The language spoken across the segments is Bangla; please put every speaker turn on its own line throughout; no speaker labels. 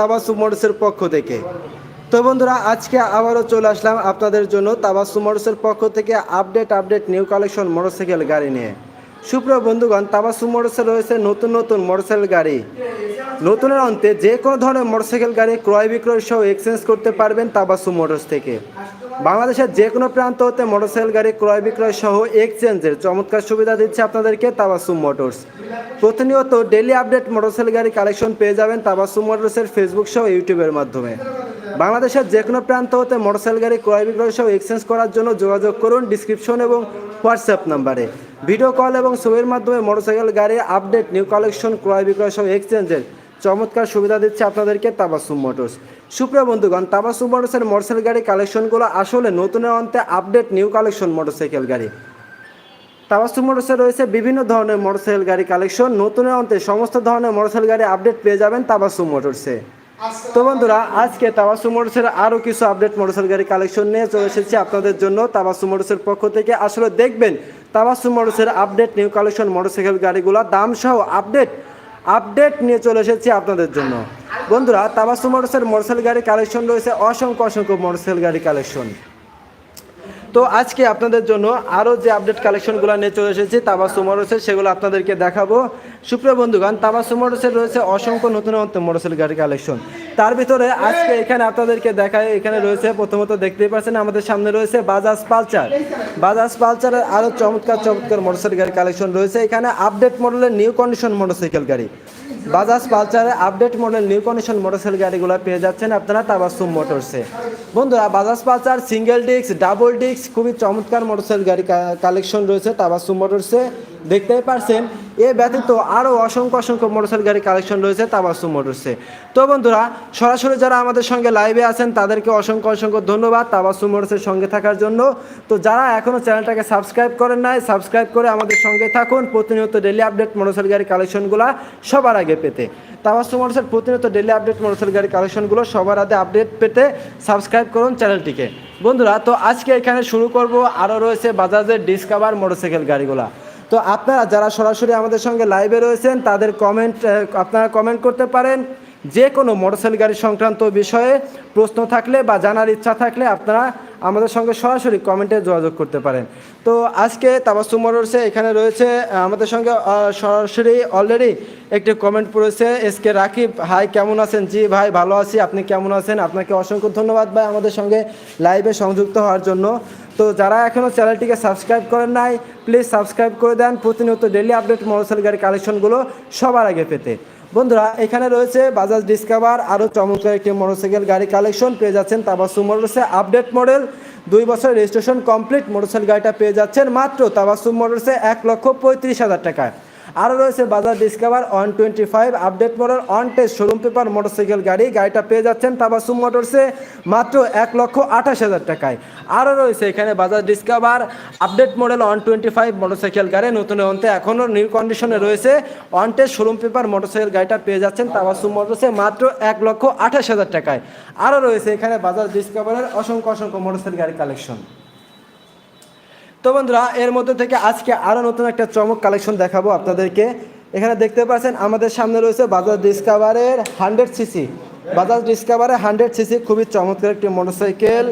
তাবাসু মোটরসের পক্ষ থেকে। তো বন্ধুরা, আজকে আবারও চলে আসলাম আপনাদের জন্য তাবাসু মোটরসের পক্ষ থেকে update update, new collection motorcycle গাড়ি নিয়ে। সুপ্রিয় বন্ধুগণ তাবাসু মোটরসে রয়েছে নতুন নতুন মোটরসাইকেল গাড়ি। নতুনের অন্তে যে কোনো ধরনের মোটরসাইকেল গাড়ি ক্রয় বিক্রয় সহ এক্সচেঞ্জ করতে পারবেন তাবাসু মোটরস থেকে। বাংলাদেশের যে কোনো প্রান্ত হতে মোটরসাইকেল, গাড়ি, ক্রয় বিক্রয় সহ এক্সচেঞ্জের চমৎকার সুবিধা দিচ্ছে আপনাদেরকে তাবাসুম মোটরস। প্রতিনিয়ত ডেলি আপডেট মোটরসাইকেল, গাড়ি কালেকশন পেয়ে যাবেন তাবাসুম মোটরসের ফেসবুক সহ ইউটিউবের মাধ্যমে। বাংলাদেশের যে কোনো প্রান্ত হতে মোটরসাইকেল, গাড়ি, ক্রয় বিক্রয় সহ এক্সচেঞ্জ করার জন্য যোগাযোগ করুন ডিসক্রিপশন এবং হোয়াটসঅ্যাপ নাম্বারে ভিডিও কল এবং ছবির মাধ্যমে মোটরসাইকেল গাড়ির আপডেট নিউ কালেকশন ক্রয় বিক্রয় সহ এক্সচেঞ্জের চমৎকার সুবিধা দিচ্ছে আপনাদেরকে তাবাসুম মোটরস। সুপ্রিয় বন্ধুগণ, তাবাসুম মোটরসের মোটরসাইকেল গাড়ি কালেকশনগুলো আসলে নতুনের অন্তে আপডেট নিউ কালেকশন মোটরসাইকেল গাড়ি। তাবাসুম মোটরসে রয়েছে বিভিন্ন ধরনের মোটরসাইকেল গাড়ি কালেকশন। নতুনের অন্তে সমস্ত ধরনের মোটরসাইকেল গাড়ি আপডেট পেয়ে যাবেন তাবাসুম মোটরসে। তো বন্ধুরা, আজকে তাবাসু মোটরসের আরও কিছু আপডেট মোটরসাইকেল গাড়ি কালেকশন নিয়ে চলে এসেছি আপনাদের জন্য তাবাসু মোটরসের পক্ষ থেকে। আসলে দেখবেন তাবাসু মোটরসের আপডেট নিউ কালেকশন মোটরসাইকেল গাড়িগুলো দাম সহ আপডেট আপডেট নিয়ে চলে এসেছি আপনাদের জন্য। বন্ধুরা, তাবাসু মোটরসের মোটরসাইকেল গাড়ি কালেকশন রয়েছে, অসংখ্য অসংখ্য মোটরসাইকেল গাড়ি কালেকশন। তো আজকে আপনাদের জন্য আরও যে আপডেট কালেকশনগুলো নিয়ে চলে এসেছি, তাবাসু মোটরসের, সেগুলো আপনাদেরকে দেখাবো। সুপ্রিয় বন্ধুগণ তাবাসু মোটরসের রয়েছে অসংখ্য নতুন নতুন মোটরসাইকেল গাড়ি কালেকশন। তার ভিতরে আজকে এখানে আপনাদেরকে দেখায়, এখানে রয়েছে প্রথমত দেখতেই পাচ্ছেন, আমাদের সামনে রয়েছে বাজাজ পালচার বাজাজ পালচারের আরও চমৎকার চমৎকার মোটরসাইকেল গাড়ি কালেকশন রয়েছে। এখানে আপডেট মডেলের নিউ কন্ডিশন মোটরসাইকেল গাড়ি। Bajaj পালচারের update model new condition motorcycle গাড়িগুলো পেয়ে যাচ্ছেন আপনারা তাবাসুম মোটরসে। বন্ধুরা Bajaj Pulsar single disc double disc খুবই চমৎকার মোটরসাইকেল গাড়ি কালেকশন রয়েছে তাবাসুম মোটরসে। দেখতেই পারছেন। এ ব্যতীত আরও অসংখ্য অসংখ্য মোটরসাইকেল গাড়ি কালেকশন রয়েছে তাবাসু মোটরসে তো বন্ধুরা, সরাসরি যারা আমাদের সঙ্গে লাইভে আছেন, তাদেরকে অসংখ্য অসংখ্য ধন্যবাদ। তাবাসু মোটরসের সঙ্গে থাকার জন্য। তো যারা এখনও চ্যানেলটাকে সাবস্ক্রাইব করেন নাই সাবস্ক্রাইব করে আমাদের সঙ্গে থাকুন প্রতিনিয়ত ডেলি আপডেট মোটরসাইকেল গাড়ি কালেকশনগুলো সবার আগে পেতে। তাবাসুম মোটরসের প্রতিনিয়ত ডেলি আপডেট মোটরসাইকেল গাড়ি কালেকশনগুলো সবার আগে আপডেট পেতে সাবস্ক্রাইব করুন চ্যানেলটিকে বন্ধুরা, তো আজকে এখানে শুরু করব। আরও রয়েছে বাজাজের ডিসকাভার মোটরসাইকেল গাড়িগুলো। তো আপনারা যারা সরাসরি আমাদের সঙ্গে লাইভে রয়েছেন তাদের কমেন্ট আপনারা কমেন্ট করতে পারেন। যে কোনো মোটরসাইকেল গাড়ি সংক্রান্ত বিষয়ে প্রশ্ন থাকলে বা জানার ইচ্ছা থাকলে আপনারা আমাদের সঙ্গে সরাসরি কমেন্টে যোগাযোগ করতে পারেন। তো আজকে তাবাসু মোটরসে এখানে রয়েছে আমাদের সঙ্গে সরাসরি অলরেডি একটি কমেন্ট পড়েছে, এস কে রাকিব। হাই কেমন আছেন? জি ভাই, ভালো আছি। আপনি কেমন আছেন? আপনাকে অসংখ্য ধন্যবাদ ভাই আমাদের সঙ্গে লাইভে সংযুক্ত হওয়ার জন্য। তো যারা এখনও চ্যানেলটিকে সাবস্ক্রাইব করেন নাই প্লিজ সাবস্ক্রাইব করে দেন। প্রতিনিয়ত ডেলি আপডেট মোটরসাইকেল গাড়ি কালেকশনগুলো সবার আগে পেতে। বন্ধুরা, এখানে রয়েছে বাজাজ ডিসকাভার আরও চমৎকার একটি মোটরসাইকেল গাড়ি কালেকশন পেয়ে যাচ্ছেন তাবাসু মোটরসে আপডেট মডেল দুই বছরের রেজিস্ট্রেশন কমপ্লিট মোটরসাইকেল গাড়িটা পেয়ে যাচ্ছেন মাত্র তাবাসুম মোটরসে এক লক্ষ পঁয়ত্রিশ হাজার টাকায়। আরও রয়েছে Bajaj Discover one twenty five update model on test showroom paper motorcycle গাড়ি। গাড়িটা পেয়ে যাচ্ছেন তাবাসুম মোটরসে মাত্র এক লক্ষ আঠাশ হাজার টাকায়। আরও রয়েছে এখানে Bajaj Discover update model one twenty five motorcycle গাড়ি। নতুন অন্তে এখনও নিউ কন্ডিশনে রয়েছে। On test showroom paper motorcycle গাড়িটা পেয়ে যাচ্ছেন তাবাসুম মোটরসে মাত্র এক লক্ষ আঠাশ হাজার টাকায়। আরও রয়েছে এখানে বাজাজ ডিসকাভারের অসংখ্য অসংখ্য মোটরসাইকেল গাড়ি কালেকশন তো বন্ধুরা, এর মধ্যে থেকে আজকে আরও নতুন একটা চমক কালেকশন দেখাবো আপনাদেরকে। এখানে দেখতে পাচ্ছেন, আমাদের সামনে রয়েছে বাজাজ ডিসকাভারের হান্ড্রেড সিসি বাজাজ ডিসকাভারের হান্ড্রেড সিসি খুবই চমৎকার একটি মোটরসাইকেল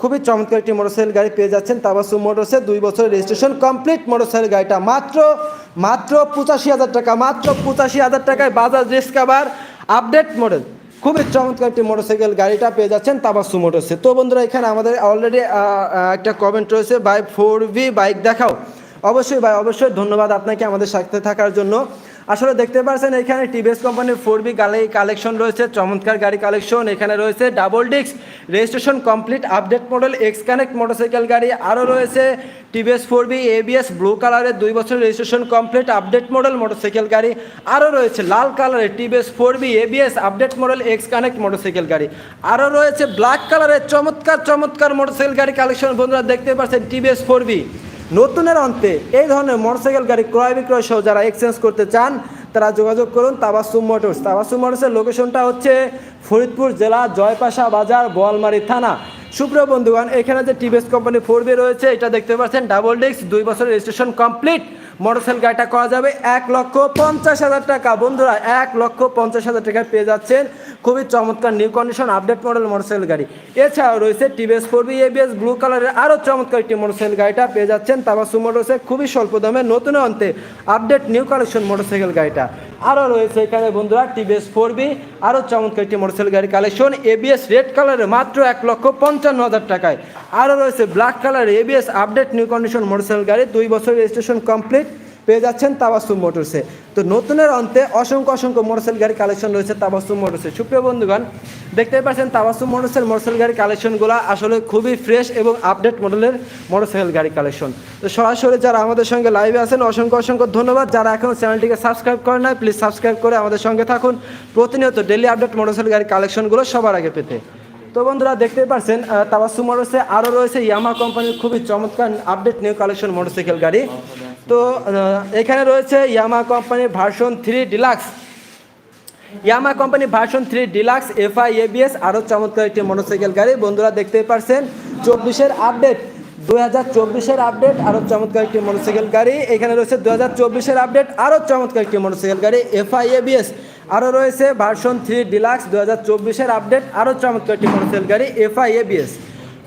খুবই চমৎকার একটি মোটরসাইকেল গাড়ি পেয়ে যাচ্ছেন তাবাসু মোটরসে। দুই বছরের রেজিস্ট্রেশন কমপ্লিট মোটরসাইকেল গাড়িটা। মাত্র মাত্র পঁচাশি হাজার টাকা, মাত্র পঁচাশি হাজার টাকায় বাজাজ ডিসকাভার আপডেট মডেল খুবই চমৎকার একটি মোটরসাইকেল গাড়িটা পেয়ে যাচ্ছেন তাবাসু মোটরসে। তো বন্ধুরা, এখানে আমাদের অলরেডি একটা কমেন্ট রয়েছে বাই ফোর বাইক দেখাও। অবশ্যই ভাই, অবশ্যই ধন্যবাদ আপনাকে আমাদের সাথে থাকার জন্য। আসলে দেখতে পাচ্ছেন, এখানে টিভিএস কোম্পানির ফোর বি গাড়ি কালেকশন রয়েছে, চমৎকার গাড়ি কালেকশন এখানে রয়েছে double disc registration complete update model X connect motorcycle গাড়ি আরও রয়েছে TVS four B ABS blue কালারের দুই বছর registration complete update model motorcycle গাড়ি আরও রয়েছে, লাল কালারের TVS four B ABS update model X connect motorcycle গাড়ি আরও রয়েছে ব্ল্যাক কালারের চমৎকার চমৎকার মোটরসাইকেল গাড়ি কালেকশন বন্ধুরা দেখতে পাচ্ছেন টিভিএস ফোর বি নতুনের অন্তে এই ধরনের মোটরসাইকেল গাড়ি ক্রয় বিক্রয় সহ যারা এক্সচেঞ্জ করতে চান, তারা যোগাযোগ করুন তাবাসুম মোটরস। তাবাসুম মোটরসের লোকেশনটা হচ্ছে ফরিদপুর জেলা জয়পাশা বাজার, বোয়ালমারি থানা। সুপ্রিয় বন্ধুগণ, এখানে যে টিভিএস কোম্পানি ফোর রয়েছে, এটা দেখতে পাচ্ছেন ডাবল ডিস্ক দুই বছরের রেজিস্ট্রেশন কমপ্লিট মোটরসাইকেল গাড়িটা করা যাবে এক লক্ষ পঞ্চাশ হাজার টাকা। বন্ধুরা, এক লক্ষ পঞ্চাশ হাজার টাকায় পেয়ে যাচ্ছেন খুবই চমৎকার new condition update model motorcycle গাড়ি। এছাড়াও রয়েছে TVS four B ABS blue কালারের আরও চমৎকার একটি মোটরসাইকেল গাড়িটা পেয়ে যাচ্ছেন। তারপর মোটরসে খুবই স্বল্প দামে, নতুন অন্তে আপডেট নিউ কালেকশন মোটরসাইকেল গাড়িটা। আরও রয়েছে এখানে বন্ধুরা টিভিএস ফোর বি আরও চমৎকার একটি মোটরসাইকেল গাড়ি কালেকশন এবিএস রেড কালারের মাত্র এক লক্ষ পঞ্চান্ন হাজার টাকায়। আরও রয়েছে black colour ABS update new condition motorcycle গাড়ি, দুই বছর রেজিস্ট্রেশন কমপ্লিট পেয়ে যাচ্ছেন তাবাসুম মোটরসে। তো নতুনের অন্তে অসংখ্য অসংখ্য মোটরসাইকেল গাড়ি কালেকশন রয়েছে তাবাসুম মোটরসে। সুপ্রিয় বন্ধুগণ, দেখতেই পাচ্ছেন তাবাসুম মোটরসের মোটরসাইকেল গাড়ি কালেকশনগুলো আসলে খুবই ফ্রেশ এবং আপডেট মডেলের মোটরসাইকেল গাড়ি কালেকশন। তো সরাসরি যারা আমাদের সঙ্গে লাইভে আছেন, অসংখ্য অসংখ্য ধন্যবাদ। যারা এখন চ্যানেলটিকে সাবস্ক্রাইব করেন নাই, প্লিজ সাবস্ক্রাইব করে আমাদের সঙ্গে থাকুন। প্রতিনিয়ত ডেলি আপডেট মোটরসাইকেল গাড়ি কালেকশনগুলো সবার আগে পেতে। তো বন্ধুরা, দেখতেই পাচ্ছেন তাবাসু মোটরসে আরও রয়েছে ইয়ামা কোম্পানির খুবই চমৎকার আপডেট নিউ কালেকশন মোটরসাইকেল গাড়ি। তো এখানে রয়েছে ইয়ামা কোম্পানির version three deluxe. Yamaha company version three deluxe, FI, ABS, আরও চমৎকার একটি মোটরসাইকেল গাড়ি। বন্ধুরা দেখতেই পারছেন, চব্বিশের আপডেট দু হাজার চব্বিশের আপডেট, আরও চমৎকার একটি মোটরসাইকেল গাড়ি। এখানে রয়েছে দু হাজার চব্বিশের আপডেট, আরও চমৎকার একটি মোটরসাইকেল গাড়ি, এফআই, এবিএস। আরও রয়েছে ভার্সন থ্রি ডিলাক্স দু হাজার চব্বিশের আপডেট, আরও চমৎকার একটি মোটরসাইকেল গাড়ি, এফআই, এবিএস।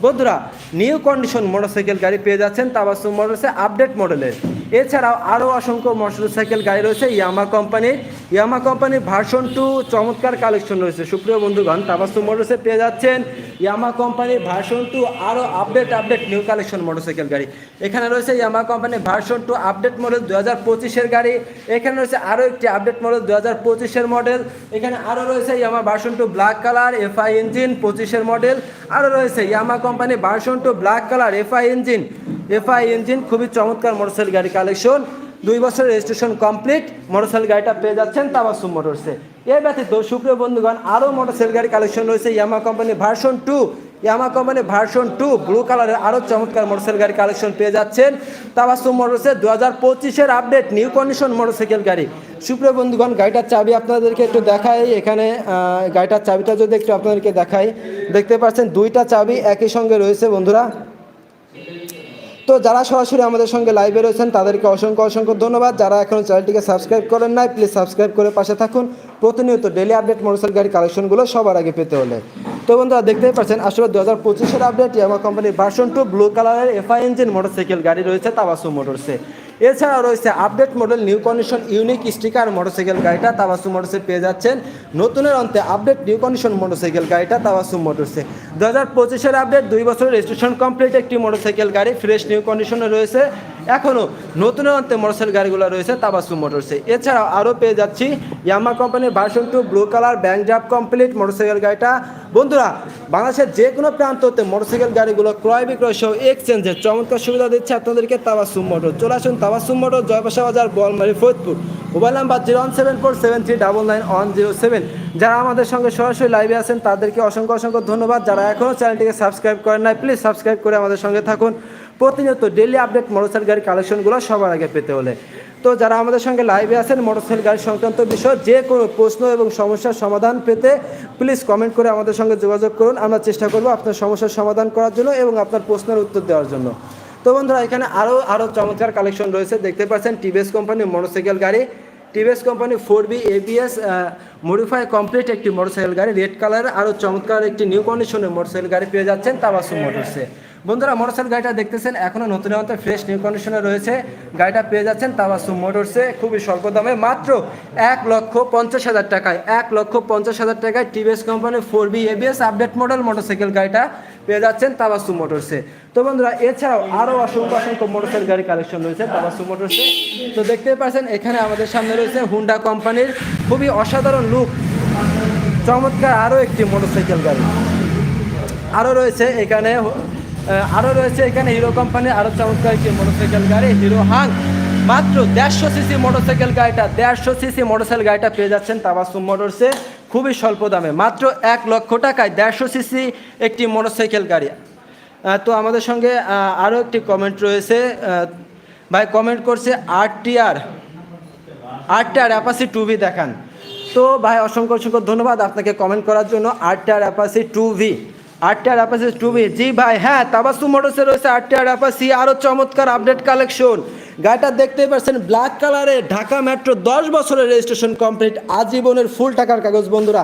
বন্ধুরা নিউ কন্ডিশন মোটরসাইকেল গাড়ি পেয়ে যাচ্ছেন তাবাসু মোটরসে আপডেট মডেলের এছাড়াও আরও অসংখ্য মোটরসাইকেল গাড়ি রয়েছে ইয়ামা কোম্পানির ইয়ামা কোম্পানির ভার্সন টু চমৎকার কালেকশন রয়েছে। সুপ্রিয় বন্ধুগণ তাবাসুম মোটরসে পেয়ে যাচ্ছেন ইয়ামা কোম্পানির ভার্সন টু আরও update update new collection motorcycle গাড়ি। এখানে রয়েছে ইয়ামা কোম্পানির ভার্সন টু আপডেট মডেল দু হাজার পঁচিশের গাড়ি। এখানে রয়েছে আরও একটি আপডেট মডেল দু হাজার পঁচিশের মডেল এখানে আরও রয়েছে Yamaha version two black colour FI engine পঁচিশের মডেল আরও রয়েছে Yamaha company version two black colour FI engine FI engine খুবই চমৎকার মোটরসাইকেল গাড়ি কালেকশন দুই বছরের রেজিস্ট্রেশন কমপ্লিট মোটরসাইকেল গাড়িটা পেয়ে যাচ্ছেন তাবাসুম মোটরসে এর ব্যতীত সুপ্রিয় বন্ধুগণ, আরও মোটরসাইকেল গাড়ি কালেকশন রয়েছে Yamaha company version two Yamaha company version two blue কালারের আরও চমৎকার মোটরসাইকেল গাড়ি কালেকশন পেয়ে যাচ্ছেন। তাবাসুম মোটরসাইকেল দু হাজার পঁচিশের আপডেট নিউ কন্ডিশন মোটরসাইকেল গাড়ি। সুপ্রিয় বন্ধুগণ, গাড়িটার চাবি আপনাদেরকে একটু দেখাই। এখানে গাড়িটার চাবিটা যদি একটু আপনাদেরকে দেখাই, দেখতে পাচ্ছেন দুইটা চাবি একই সঙ্গে রয়েছে বন্ধুরা। তো যারা সরাসরি আমাদের সঙ্গে লাইভে রয়েছেন, তাদেরকে অসংখ্য অসংখ্য ধন্যবাদ। যারা এখন চ্যানেলটিকে সাবস্ক্রাইব করেন নাই প্লিজ সাবস্ক্রাইব করে পাশে থাকুন। প্রতিনিয়ত ডেলি আপডেট মোটরসাইকেল গাড়ি কালেকশনগুলো সবার আগে পেতে হলে। তো বন্ধুরা, দেখতেই পাচ্ছেন, আসলে দু হাজার পঁচিশের আপডেট ইয়ামা কোম্পানির ভার্সন টু ব্লু কালারের এফআই ইঞ্জিন মোটরসাইকেল গাড়ি রয়েছে তাবাসু মোটরসে এছাড়াও রয়েছে update model new condition unique sticker motorcycle গাড়িটা তাবাসু মোটরসে পেয়ে যাচ্ছেন। নতুনের অন্তে আপডেট নিউ কন্ডিশন মোটরসাইকেল গাড়িটা তাবাসু মোটরসে দু হাজার পঁচিশের আপডেট দুই বছরের রেজিস্ট্রেশন কমপ্লিট একটি মোটরসাইকেল গাড়ি ফ্রেশ নিউ কন্ডিশনে রয়েছে। এখনও নতুনের অন্তে মোটরসাইকেল গাড়িগুলো রয়েছে তাবাসু মোটরসে এছাড়াও আরও পেয়ে যাচ্ছি ইয়ামা কোম্পানির version two blue colour bank জাপ কমপ্লিট মোটরসাইকেল গাড়িটা। বন্ধুরা, বাংলাদেশের যে কোনো প্রান্ততে মোটরসাইকেল গাড়িগুলো ক্রয় বিক্রয় সহ এক্সচেঞ্জের চমৎকার সুবিধা দিচ্ছে আপনাদেরকে তাবাসুম মোটর চলে আসুন Tabassum motor Joypasha Bazar, Boalmari, Faridpur. Mobile number zero one seven four seven three double nine one zero seven. যারা আমাদের সঙ্গে সরাসরি লাইভে আছেন, তাদেরকে অসংখ্য অসংখ্য ধন্যবাদ। যারা এখনও চ্যানেলটিকে সাবস্ক্রাইব করেন নাই প্লিজ সাবস্ক্রাইব করে আমাদের সঙ্গে থাকুন। প্রতিনিয়ত ডেলি আপডেট মোটরসাইকেল গাড়ির কালেকশনগুলো সবার আগে পেতে হলে। তো যারা আমাদের সঙ্গে লাইভে আছেন মোটরসাইকেল গাড়ি সংক্রান্ত বিষয়, যে কোনো প্রশ্ন এবং সমস্যার সমাধান পেতে প্লিজ কমেন্ট করে আমাদের সঙ্গে যোগাযোগ করুন। আমরা চেষ্টা করব আপনার সমস্যার সমাধান করার জন্য এবং আপনার প্রশ্নের উত্তর দেওয়ার জন্য। তো বন্ধুরা, এখানে আরও আরও চমৎকার কালেকশন রয়েছে। দেখতে পাচ্ছেন টিভিএস কোম্পানির মোটরসাইকেল গাড়ি। TVS company four B ABS modify complete একটি মোটরসাইকেল গাড়ি। রেড কালার আরও চমৎকার একটি নিউ কন্ডিশনের মোটরসাইকেল গাড়ি পেয়ে যাচ্ছেন তাবাসু মোটরসে বন্ধুরা মোটরসাইকেল গাড়িটা দেখতেছেন এখনও নতুন মতো ফ্রেশ নিউ কন্ডিশনে রয়েছে। গাড়িটা পেয়ে যাচ্ছেন তাবাসু মোটরসে খুবই স্বল্প দামে, মাত্র এক লক্ষ পঞ্চাশ হাজার টাকায়, এক লক্ষ পঞ্চাশ হাজার টাকায় TVS company four B ABS update model motorcycle গাড়িটা পেয়ে যাচ্ছেন তাবাসু মোটরসে তো বন্ধুরা, এছাড়াও আরও অসংখ্য অসংখ্য মোটরসাইকেল গাড়ি কালেকশন রয়েছে তাবাসু মোটরসে তো দেখতেই পাচ্ছেন, এখানে আমাদের সামনে রয়েছে হুন্ডা কোম্পানির খুবই অসাধারণ লুক চমৎকার আরও একটি মোটরসাইকেল গাড়ি। আরও রয়েছে এখানে আরও রয়েছে এখানে হিরো কোম্পানির আরও চমৎকার একটি মোটরসাইকেল গাড়ি, হিরো হাং। মাত্র দেড়শো সিসি মোটরসাইকেল গাড়িটা, দেড়শো সিসি মোটরসাইকেল গাড়িটা পেয়ে যাচ্ছেন তাবাসুম মোটরসে খুবই স্বল্প দামে, মাত্র এক লক্ষ টাকায় দেড়শো সিসি একটি মোটরসাইকেল গাড়ি। তো আমাদের সঙ্গে আরও একটি কমেন্ট রয়েছে। ভাই কমেন্ট করছে আর টি আর আটটা আর অ্যাপাসি টু ভি দেখান। তো ভাই, অসংখ্য অসংখ্য ধন্যবাদ আপনাকে কমেন্ট করার জন্য। আটটা আর অ্যাপাসি টু ভি আটটা টু ভি জি ভাই হ্যাঁ তাবাসু মোটরসে রয়েছে আটটা আর অ্যাপাসি আরও চমৎকার আপডেট কালেকশন। গাড়িটা দেখতেই পাচ্ছেন ব্ল্যাক কালারে ঢাকা মেট্রো দশ বছরের রেজিস্ট্রেশন কমপ্লিট আজীবনের ফুল টাকার কাগজ, বন্ধুরা।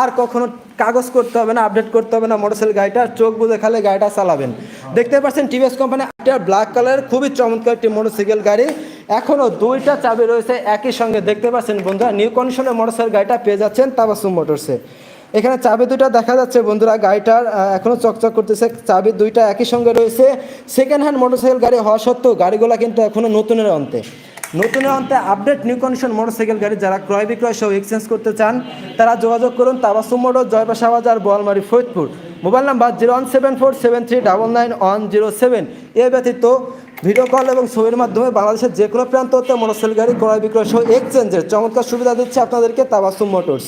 আর কখনো কাগজ করতে হবে না আপডেট করতে হবে না মোটরসাইকেল গাড়িটা, চোখ বুঝে খালে গাড়িটা চালাবেন। দেখতে পাচ্ছেন টিভিএস কোম্পানি একটা ব্ল্যাক কালারের খুবই চমৎকার একটি মোটরসাইকেল গাড়ি। এখনও দুইটা চাবি রয়েছে, একই সঙ্গে দেখতে পাচ্ছেন, বন্ধুরা নিউ কন্ডিশনের মোটরসাইকেল গাড়িটা পেয়ে যাচ্ছেন তাবাসুম মোটরসে। এখানে চাবি দুইটা দেখা যাচ্ছে, বন্ধুরা, গাড়িটার এখনও চকচক করতেছে। চাবি দুইটা একই সঙ্গে রয়েছে। সেকেন্ড হ্যান্ড মোটরসাইকেল গাড়ি হওয়া সত্ত্বেও গাড়িগুলো কিন্তু এখনও নতুনের অন্তে। নতুনের অন্তে আপডেট নিউ কন্ডিশন মোটরসাইকেল গাড়ি যারা ক্রয় বিক্রয় সহ এক্সচেঞ্জ করতে চান, তারা যোগাযোগ করুন Tabassum motor Joypasha Bazar Boalmari, Faridpur. Mobile number zero one seven four seven three double nine one zero seven. এ ব্যতীত ভিডিও কল এবং ছবির মাধ্যমে বাংলাদেশের যে কোনো প্রান্ত হতে মোটরসাইকেল গাড়ি ক্রয় বিক্রয় সহ এক্সচেঞ্জের চমৎকার সুবিধা দিচ্ছে আপনাদেরকে তাবাসুম মোটরস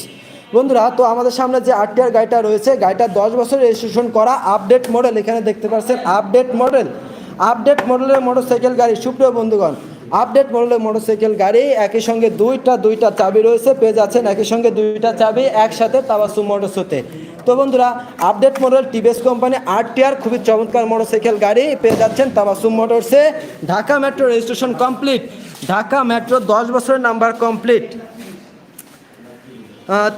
বন্ধুরা, তো আমাদের সামনে যে আরটিআর গাড়িটা রয়েছে, গাড়িটা দশ বছর রেজিস্ট্রেশন করা আপডেট মডেল এখানে দেখতে পাচ্ছেন আপডেট মডেল আপডেট মডেলের মোটরসাইকেল গাড়ি, সুপ্রিয় বন্ধুগণ আপডেট মডেলের মোটরসাইকেল গাড়ি, একই সঙ্গে দুইটা দুইটা চাবি রয়েছে, পেয়ে যাচ্ছেন একই সঙ্গে দুইটা চাবি, একসাথে তাবাসু মোটরস হতে। তো বন্ধুরা update model TVS company RTR খুবই চমৎকার মোটরসাইকেল গাড়ি, পেয়ে যাচ্ছেন Tabassum মোটরসে Dhaka metro registration complete Dhaka metro দশ বছরের নাম্বার কমপ্লিট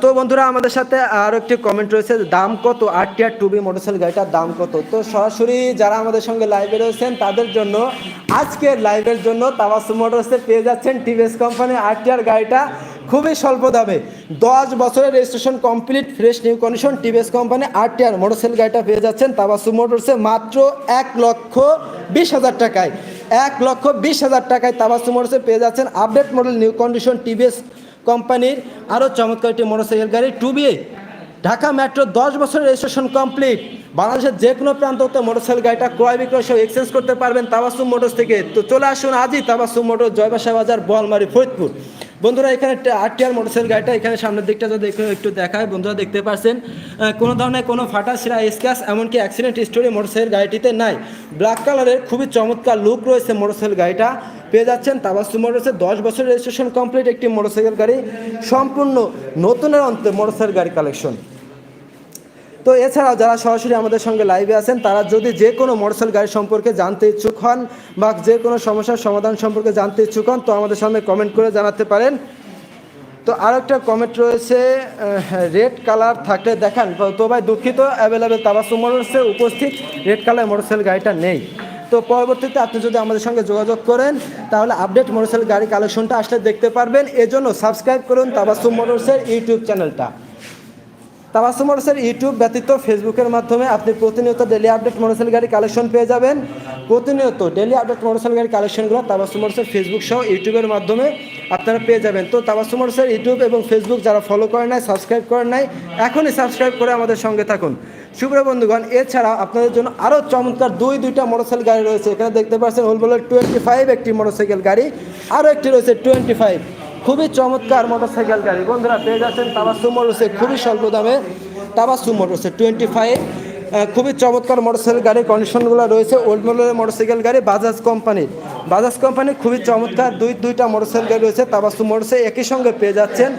তো বন্ধুরা, আমাদের সাথে আরও একটি কমেন্ট রয়েছে, দাম কত? আর টি আর টুবি মোটরসাইকেল গাড়িটার দাম কত? তো সরাসরি যারা আমাদের সঙ্গে লাইভে রয়েছেন, তাদের জন্য, আজকের লাইভের জন্য তাবাসু মোটরসে পেয়ে যাচ্ছেন টিভিএস কোম্পানি আর টি আর গাড়িটা খুবই স্বল্প দামে। দশ বছরের registration complete fresh new condition TVS company R T R motorcycle গাড়িটা পেয়ে যাচ্ছেন তাবাসু মোটরসে মাত্র এক লক্ষ বিশ হাজার টাকায়। এক লক্ষ বিশ হাজার টাকায় তাবাসু মোটরসে পেয়ে যাচ্ছেন update model new condition TVS কোম্পানির আরও চমৎকার একটি মোটরসাইকেল গাড়ি টু বি ঢাকা মেট্রো দশ বছরের রেজিস্ট্রেশন কমপ্লিট বাংলাদেশের যে কোনো প্রান্ত হতে মোটরসাইকেল গাড়িটা ক্রয় বিক্রয় সহ এক্সচেঞ্জ করতে পারবেন তাবাসুম মোটরস থেকে। তো চলে আসুন আজই তাবাসুম মোটর জয়বাসা বাজার বলমারি ফরিদপুর। বন্ধুরা, এখানে আরটিআর মোটরসাইকেল গাড়িটা এখানে সামনের দিকটা যদি একটু দেখায়, বন্ধুরা দেখতে পাচ্ছেন। কোনো ধরনের কোনো ফাটা সিরা স্ক্যাচ এমনকি অ্যাক্সিডেন্ট স্টোরি মোটরসাইকেল গাড়িটিতে নাই। ব্ল্যাক কালারের খুবই চমৎকার লুক রয়েছে মোটরসাইকেল গাড়িটা। পেয়ে যাচ্ছেন তাবাস্তু মোটরসে। দশ বছর রেজিস্ট্রেশন কমপ্লিট একটি মোটরসাইকেল গাড়ি। সম্পূর্ণ নতুনের অন্তে মোটরসাইকেল গাড়ি কালেকশন তো এছাড়াও যারা সরাসরি আমাদের সঙ্গে লাইভে আছেন, তারা যদি যে কোনো মোটরসাইকেল গাড়ি সম্পর্কে জানতে ইচ্ছুক হন বা যে কোনো সমস্যার সমাধান সম্পর্কে জানতে ইচ্ছুক হন, তো আমাদের সামনে কমেন্ট করে জানাতে পারেন। তো আর একটা কমেন্ট রয়েছে রেড কালার থাকলে দেখান। তো- ভাই দুঃখিত অ্যাভেলেবেল তাবাসু মোটরসে উপস্থিত রেড কালার মোটরসাইকেল গাড়িটা নেই। তো পরবর্তীতে আপনি যদি আমাদের সঙ্গে যোগাযোগ করেন, তাহলে আপডেট মোটরসাইকেল গাড়ি কালেকশনটা আসলে দেখতে পারবেন। এজন্য সাবস্ক্রাইব করুন তাবাসুম মোটরসের ইউটিউব চ্যানেলটা তাবাসু মোটরসের ইউটিউব ব্যতীত ফেসবুকের মাধ্যমে আপনি প্রতিনিয়ত ডেলি আপডেট মোটরসাইকেল গাড়ি কালেকশন পেয়ে যাবেন। প্রতিনিয়ত ডেলি আপডেট মোটরসাইকেল গাড়ি কালেকশনগুলো তাবাসু মোটরসের ফেসবুক সহ ইউটিউবের মাধ্যমে আপনারা পেয়ে যাবেন। তো তাবাসু মোটরসের ইউটিউব এবং ফেসবুক যারা ফলো করেন নাই সাবস্ক্রাইব করেন নাই, এখনই সাবস্ক্রাইব করে আমাদের সঙ্গে থাকুন। শুভ্র বন্ধুগণ, এছাড়া আপনাদের জন্য আরও চমৎকার দুই দুইটা মোটরসাইকেল গাড়ি রয়েছে। এখানে দেখতে পাচ্ছেন ওলবলের টোয়েন্টি ফাইভ একটি মোটরসাইকেল গাড়ি আরও একটি রয়েছে টোয়েন্টি ফাইভ খুবই চমৎকার মোটরসাইকেল গাড়ি। বন্ধুরা, পেয়ে যাচ্ছেন তাবাসু মোটরসে খুবই স্বল্প দামে তাবাসু মোটরসে টোয়েন্টি ফাইভ খুবই চমৎকার মোটরসাইকেল গাড়ির কন্ডিশনগুলো রয়েছে ওল্ড মডেলের মোটরসাইকেল গাড়ি বাজাজ কোম্পানির বাজাজ কোম্পানি খুবই চমৎকার, দুই, দুইটা মোটরসাইকেল গাড়ি রয়েছে তাবাসু মোটরসে একই সঙ্গে পেয়ে যাচ্ছেন।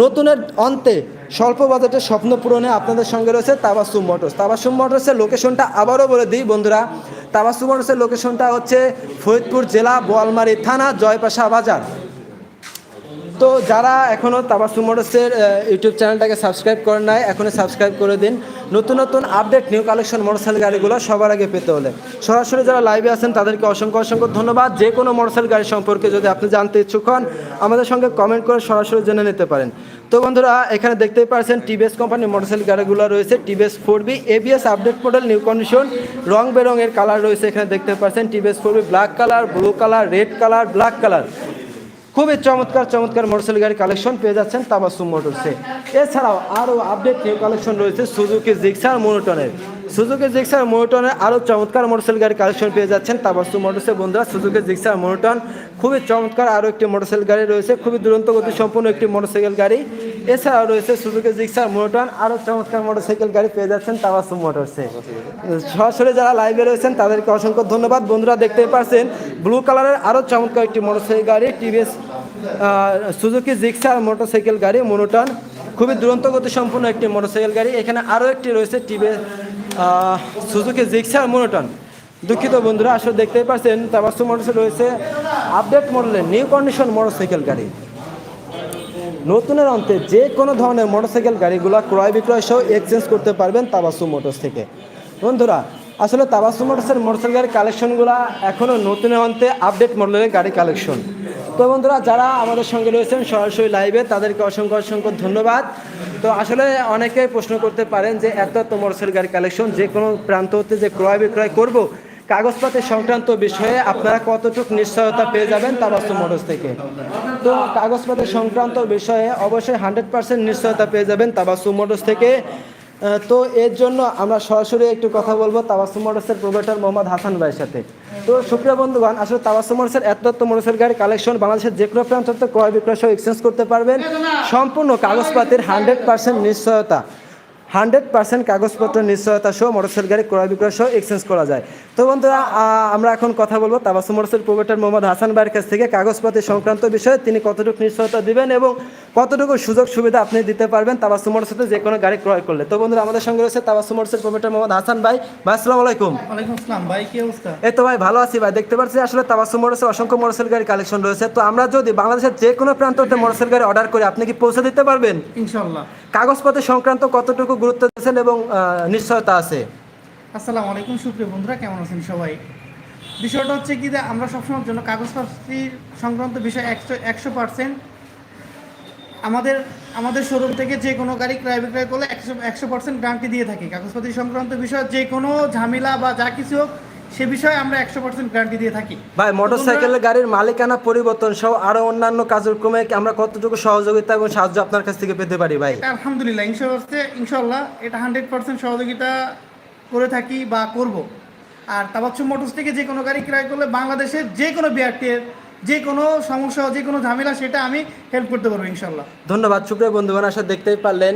নতুনের অন্তে স্বল্প বাজেটের স্বপ্ন পূরণে আপনাদের সঙ্গে রয়েছে তাবাসুম মোটরস তাবাসুম মোটরসের লোকেশনটা আবারও বলে দিই, বন্ধুরা। তাবাসুম মোটরসের লোকেশনটা হচ্ছে ফরিদপুর জেলা, বোয়ালমারি থানা জয়পাশা বাজার। তো যারা এখনও তাবাসু মোটরসের ইউটিউব চ্যানেলটাকে সাবস্ক্রাইব করেন নাই, এখনই সাবস্ক্রাইব করে দিন। নতুন নতুন আপডেট, নিউ কালেকশন মোটরসাইকেল গাড়িগুলো সবার আগে পেতে হলে। সরাসরি যারা লাইভে আছেন, তাদেরকে অসংখ্য অসংখ্য ধন্যবাদ। যে কোনো মোটরসাইকেল গাড়ি সম্পর্কে যদি আপনি জানতে ইচ্ছুক হন, আমাদের সঙ্গে কমেন্ট করে সরাসরি জেনে নিতে পারেন। তো বন্ধুরা, এখানে দেখতেই পাচ্ছেন টিভিএস কোম্পানির মোটরসাইকেল গাড়িগুলো রয়েছে TVS four B ABS update model, new condition, রং বেরঙের কালার রয়েছে, এখানে দেখতে পাচ্ছেন TVS four B, black colour, blue colour, red colour, black colour. খুবই চমৎকার চমৎকার মোটরসাইকেল গাড়ি কালেকশন পেয়ে যাচ্ছেন তাবাসুম মোটরসে এছাড়াও আরও আপডেট নিউ কালেকশন রয়েছে সুজুকি জিক্সার মোনোটনের সুজুকি জিক্সার মোনোটনের আরও চমৎকার মোটরসাইকেল গাড়ি কালেকশন পেয়ে যাচ্ছেন। তাবাসুম মোটরসে বন্ধুরা, সুজুকি জিক্সার মোনোটন খুবই চমৎকার আরও একটি মোটরসাইকেল গাড়ি রয়েছে, খুবই দুরন্ত গতি সম্পন্ন একটি মোটরসাইকেল গাড়ি। এছাড়াও রয়েছে সুজুকি জিক্সার মোনোটন আরও চমৎকার মোটরসাইকেল গাড়ি পেয়ে যাচ্ছেন তাবাসুম মোটরসে সরাসরি যারা লাইভে রয়েছেন, তাদেরকে অসংখ্য ধন্যবাদ। বন্ধুরা, দেখতেই পাচ্ছেন ব্লু কালারের আরও চমৎকার একটি মোটরসাইকেল গাড়ি টিভিএস সুজুকি জিক্সার মোটরসাইকেল গাড়ি মোনোটন খুবই দুরন্ত গতি সম্পন্ন একটি মোটরসাইকেল গাড়ি। এখানে আরও একটি রয়েছে টিভিএস সুজুকি জিক্সার মোনোটন দুঃখিত বন্ধুরা, আসলে দেখতেই পাচ্ছেন তাবাসু মোটরসে রয়েছে। আপডেট মডেলের নিউ কন্ডিশন মোটরসাইকেল গাড়ি। নতুনের অন্তে যে কোনো ধরনের মোটরসাইকেল গাড়িগুলো ক্রয় বিক্রয় সহ এক্সচেঞ্জ করতে পারবেন তাবাসু মোটরস থেকে। বন্ধুরা, আসলে তাবাসু মোটরসের মোটরসাইকেল গাড়ির কালেকশনগুলো এখনও নতুনের অন্তে আপডেট মডেলের গাড়ি কালেকশন তো বন্ধুরা, যারা আমাদের সঙ্গে রয়েছেন সরাসরি লাইভে তাদেরকে অসংখ্য অসংখ্য ধন্যবাদ। তো আসলে অনেকেই প্রশ্ন করতে পারেন যে, এত এত মোটরসাইকেল গাড়ি কালেকশন যে কোনো প্রান্ত হতে যে ক্রয় বিক্রয় করব কাগজপত্র সংক্রান্ত বিষয়ে আপনারা কতটুকু নিশ্চয়তা পেয়ে যাবেন তাবাস্তু মোটরস থেকে। তো কাগজপত্র সংক্রান্ত বিষয়ে অবশ্যই হান্ড্রেড পার্সেন্ট নিশ্চয়তা পেয়ে যাবেন তাবাস্তু মোটরস থেকে। তো এর জন্য আমরা সরাসরি একটু কথা বলব তাবাস্তু মোটরসের প্রোভাইডার মোহাম্মদ হাসান ভাইয়ের সাথে। তো সুপ্রিয় বন্ধুগণ আসলে তাবাস্তু মোটরসের এত মোটরসাইকেল গাড়ি কালেকশন বাংলাদেশের যে কোনো প্রান্ত ক্রয় বিক্রয় সহ এক্সচেঞ্জ করতে পারবেন। সম্পূর্ণ কাগজপাতির হান্ড্রেড পার্সেন্ট নিশ্চয়তা। হান্ড্রেড পার্সেন্ট কাগজপত্র নিশ্চয়তা সহ মোটরসাইকেল গাড়ি ক্রয় বিক্রয় সহ এক্সচেঞ্জ করা যায়। তো বন্ধুরা আমরা এখন কথা বলব তাবাসু মোটরসাইকেল প্রোভাইডার মোহাম্মদ হাসান ভাইয়ের কাছ থেকে। কাগজপাতি সংক্রান্ত বিষয়ে তিনি কতটুকু নিশ্চয়তা দিবেন এবং কতটুকু সুযোগ সুবিধা আপনি দিতে পারবেন তাবাসু মোটরসাইকেল যে কোনো গাড়ি ক্রয় করলে। তো বন্ধুরা আমাদের সঙ্গে রয়েছে তাবাসু মোটরসাইকেল প্রোভাইডার মোহাম্মদ হাসান ভাই। ভাই আসসালামু আলাইকুম।
ওয়ালাইকুম আসসালাম। ভাই কি অবস্থা?
এই তো ভাই ভালো আছি ভাই। দেখতে পাচ্ছি আসলে তাবাসু মোটরসের অসংখ্য মোটরসাইকেল গাড়ি কালেকশন রয়েছে। তো আমরা যদি বাংলাদেশের যে কোনো প্রান্ত হতে মোটরসাইকেল গাড়ি অর্ডার করি আপনি কি পৌঁছে দিতে পারবেন?
ইনশাল্লাহ
কাগজপত্র সংক্রান্ত কতটুকু গুরুত্ব দিচ্ছেন এবং নিশ্চয়তা আছে।
আসসালামু আলাইকুম সুপ্রিয় বন্ধুরা, কেমন আছেন সবাই? বিষয়টা হচ্ছে কি যে আমরা সবসময়ের জন্য কাগজপত্রির সংক্রান্ত বিষয় একশো একশো পার্সেন্ট আমাদের আমাদের শোরুম থেকে যে কোনো গাড়ি ক্রয় বিক্রয় করলে একশো একশো পার্সেন্ট গ্যারান্টি দিয়ে থাকি। কাগজপত্র সংক্রান্ত বিষয় যে কোনো ঝামেলা বা যা কিছু হোক সে বিষয়ে আমরা একশো পার্সেন্ট গ্যারান্টি দিয়ে থাকি।
ভাই মোটরসাইকেলের গাড়ির মালিকানা পরিবর্তন সহ আরও অন্যান্য কার্যক্রমে ক্রমে আমরা কতটুকু সহযোগিতা এবং সাহায্য আপনার কাছ থেকে পেতে পারি ভাই?
আলহামদুলিল্লাহ ইনশাল্লাহ ইনশাল্লাহ এটা হান্ড্রেড পার্সেন্ট সহযোগিতা করে থাকি বা করব। আর তাবাচ্ছু মোটরস থেকে যে কোনো গাড়ি ক্রয় করলে বাংলাদেশের যে কোনো বিআরটির যে কোনো সমস্যা যে কোনো ঝামেলা সেটা আমি হেল্প করতে পারব ইনশাল্লাহ।
ধন্যবাদ সুপ্রিয় বন্ধুগণ আসলে দেখতেই পারলেন।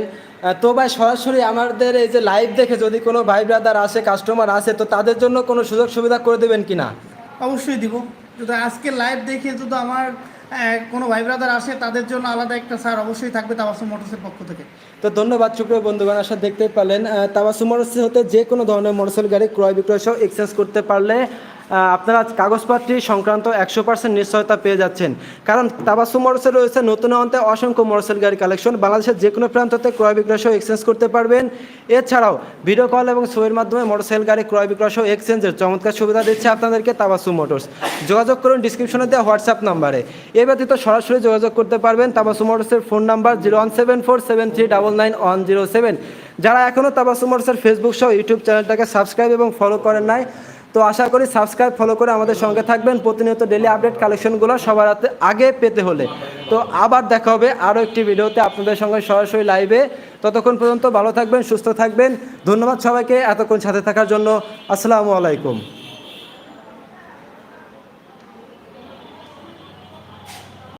তো ভাই সরাসরি আমাদের এই যে লাইভ দেখে যদি কোনো ভাই ব্রাদার আসে কাস্টমার আসে তো তাদের জন্য কোনো সুযোগ সুবিধা করে দেবেন কিনা
অবশ্যই দিব। যদি আজকে লাইভ দেখে যদি আমার কোনো ভাই ব্রাদার আসে তাদের জন্য আলাদা একটা স্যার অবশ্যই থাকবে তাবাসু মোটরসের পক্ষ থেকে।
তো ধন্যবাদ সুপ্রিয় বন্ধুগণ আসলে দেখতেই পারলেন। তাবাসু মোটরসে হতে যে কোনো ধরনের মোটরসাইকেল গাড়ি ক্রয় বিক্রয় সহ এক্সচেঞ্জ করতে পারলে আপনারা কাগজপত্র সংক্রান্ত একশো পার্সেন্ট নিশ্চয়তা পেয়ে যাচ্ছেন। কারণ তাবাসু মোটরসে রয়েছে নতুন অন্তে অসংখ্য মোটরসাইকেল গাড়ি কালেকশন বাংলাদেশের যে কোনো প্রান্ততে ক্রয় বিক্রয় সহ এক্সচেঞ্জ করতে পারবেন। এছাড়াও ভিডিও কল এবং ছবির মাধ্যমে মোটরসাইকেল গাড়ি ক্রয় বিক্রয় সহ এক্সচেঞ্জের চমৎকার সুবিধা দিচ্ছে আপনাদেরকে তাবাসু মোটরস। যোগাযোগ করুন ডিসক্রিপশনে দেওয়া হোয়াটসঅ্যাপ নাম্বারে। এ ব্যতীত সরাসরি যোগাযোগ করতে পারবেন তাবাসু মোটরসের phone number zero one seven four seven three double nine one zero seven. যারা এখনও তাবাসু মোটরসের ফেসবুক সহ ইউটিউব চ্যানেলটাকে সাবস্ক্রাইব এবং ফলো করেন নাই তো আশা করি সাবস্ক্রাইব ফলো করে আমাদের সঙ্গে থাকবেন। প্রতিনিয়ত ডেলি আপডেট কালেকশনগুলো সবার হাতে আগে পেতে হলে। তো আবার দেখা হবে আরও একটি ভিডিওতে আপনাদের সঙ্গে সরাসরি লাইভে ততক্ষণ পর্যন্ত ভালো থাকবেন, সুস্থ থাকবেন। ধন্যবাদ সবাইকে এতক্ষণ সাথে থাকার জন্য। আসসালামু আলাইকুম।